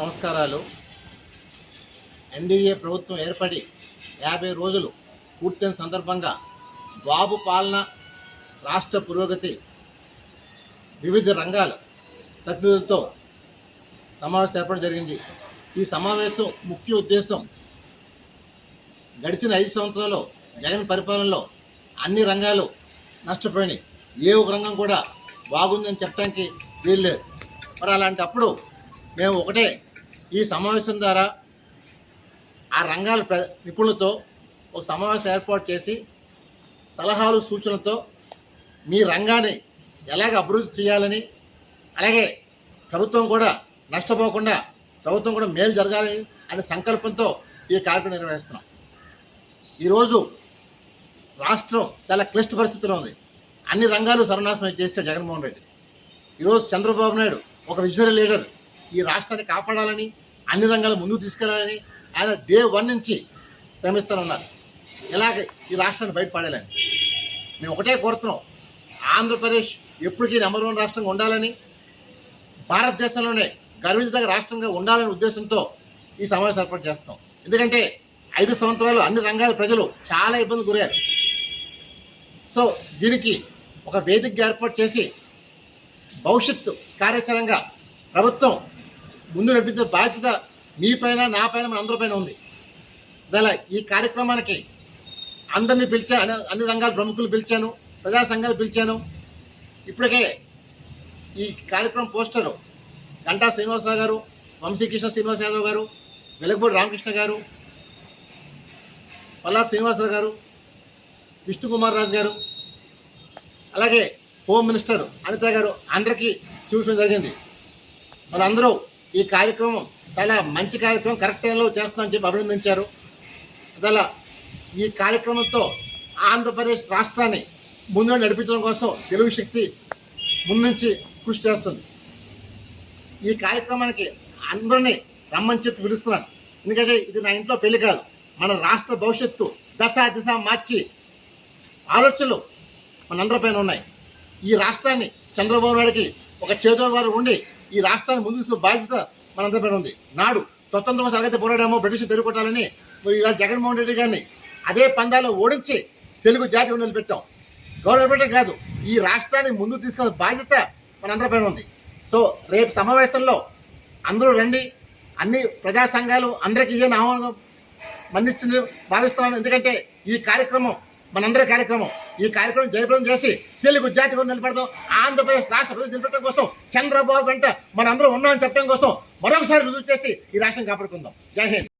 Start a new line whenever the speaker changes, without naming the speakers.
నమస్కారాలు. ఎన్డీఏ ప్రభుత్వం ఏర్పడి యాభై రోజులు పూర్తయిన సందర్భంగా బాబు పాలన రాష్ట్ర పురోగతి వివిధ రంగాల ప్రతినిధులతో సమావేశం ఏర్పడడం జరిగింది. ఈ సమావేశం ముఖ్య ఉద్దేశం గడిచిన ఐదు సంవత్సరాల్లో జగన్ పరిపాలనలో అన్ని రంగాలు నష్టపోయినాయి. ఏ ఒక రంగం కూడా బాగుందని చెప్పడానికి వీల్లేదు. మరి అలాంటప్పుడు మేము ఒకటే ఈ సమావేశం ద్వారా ఆ రంగాల ప్ర నిపుణులతో ఒక సమావేశం ఏర్పాటు చేసి సలహాలు సూచనలతో మీ రంగాన్ని ఎలాగ అభివృద్ధి చేయాలని అలాగే ప్రభుత్వం కూడా నష్టపోకుండా ప్రభుత్వం కూడా మేలు జరగాలని అనే సంకల్పంతో ఈ కార్యక్రమం నిర్వహిస్తున్నాం. ఈరోజు రాష్ట్రం చాలా క్లిష్ట పరిస్థితిలో ఉంది. అన్ని రంగాలు సర్వనాశనం చేశాడు జగన్మోహన్ రెడ్డి. ఈరోజు చంద్రబాబు నాయుడు ఒక విజనరీ లీడర్. ఈ రాష్ట్రాన్ని కాపాడాలని అన్ని రంగాలు ముందుకు తీసుకెళ్ళాలని ఆయన డే వన్ నుంచి శ్రమిస్తానన్నారు. ఇలాగ ఈ రాష్ట్రాన్ని బయటపడాలని? మేము ఒకటే కోరుతున్నాం. ఆంధ్రప్రదేశ్ ఎప్పటికీ నెంబర్ వన్ రాష్ట్రంగా ఉండాలని భారతదేశంలోనే గర్వించదగ్గ రాష్ట్రంగా ఉండాలనే ఉద్దేశంతో ఈ సమావేశం ఏర్పాటు చేస్తున్నాం. ఎందుకంటే ఐదు సంవత్సరాలు అన్ని రంగాల ప్రజలు చాలా ఇబ్బంది గురయ్యారు. సో దీనికి ఒక వేదిక ఏర్పాటు చేసి భవిష్యత్తు కార్యాచరణగా ప్రభుత్వం ముందు నడిపించే బాధ్యత మీపైన నా పైన మన అందరిపైన ఉంది. దాని ఈ కార్యక్రమానికి అందరినీ పిలిచా అన్ని రంగాల ప్రముఖులు పిలిచాను ప్రజా సంఘాలు పిలిచాను. ఇప్పటికే ఈ కార్యక్రమం పోస్టరు గంటా శ్రీనివాసరావు గారు వంశీకృష్ణ శ్రీనివాస యాదవ్ గారు వెలగపూడి రామకృష్ణ గారు పల్లా శ్రీనివాసరావు గారు విష్ణుకుమార్ రాజు గారు అలాగే హోమ్ మినిస్టర్ అనిత గారు అందరికీ చూసడం జరిగింది. మనందరూ ఈ కార్యక్రమం చాలా మంచి కార్యక్రమం కరెక్ట్ టైంలో చేస్తామని చెప్పి అభినందించారు. అలా ఈ కార్యక్రమంతో ఆంధ్రప్రదేశ్ రాష్ట్రాన్ని ముందు నడిపించడం కోసం తెలుగు శక్తి ముందుంచి కృషి చేస్తుంది. ఈ కార్యక్రమానికి అందరినీ రమ్మని చెప్పి పిలుస్తున్నాను. ఎందుకంటే ఇది నా ఇంట్లో పెళ్ళి కాదు మన రాష్ట్ర భవిష్యత్తు దశ దిశ మార్చి ఆలోచనలు మనందరిపైన ఉన్నాయి. ఈ రాష్ట్రాన్ని చంద్రబాబు నాయుడికి ఒక చేదో ఉండి ఈ రాష్ట్రాన్ని ముందుకు బాధ్యత బాధ్యత మనందరిపైన ఉంది. నాడు స్వతంత్రం కోసం ఎలాగైతే పోరాడామో బ్రిటిష్ తిరుగుకొట్టాలని మరి ఇలా జగన్మోహన్ రెడ్డి గారిని అదే పందాలు ఓడించి తెలుగు జాతి నిలబెట్టాం గవర్నమెంట్ కాదు ఈ రాష్ట్రాన్ని ముందు తీసుకున్న బాధ్యత మనందరిపైన ఉంది. సో రేపు సమావేశంలో అందరూ రండి అన్ని ప్రజా సంఘాలు అందరికీ ఇదే ఆహ్వానం మన్నిస్తుంది భావిస్తున్నాను. ఎందుకంటే ఈ కార్యక్రమం మనందరి కార్యక్రమం. ఈ కార్యక్రమం జయప్రదం చేసి తెలుగు జాతి నిలబడదాం. ఆంధ్రప్రదేశ్ రాష్ట్ర ప్రజలు నిలబెట్టడం కోసం చంద్రబాబు వెంట మనందరం ఉన్నామని చెప్పడం కోసం మరొకసారి రుజువు చేసి ఈ రాష్ట్రం కాపాడుకుందాం. జై హింద్.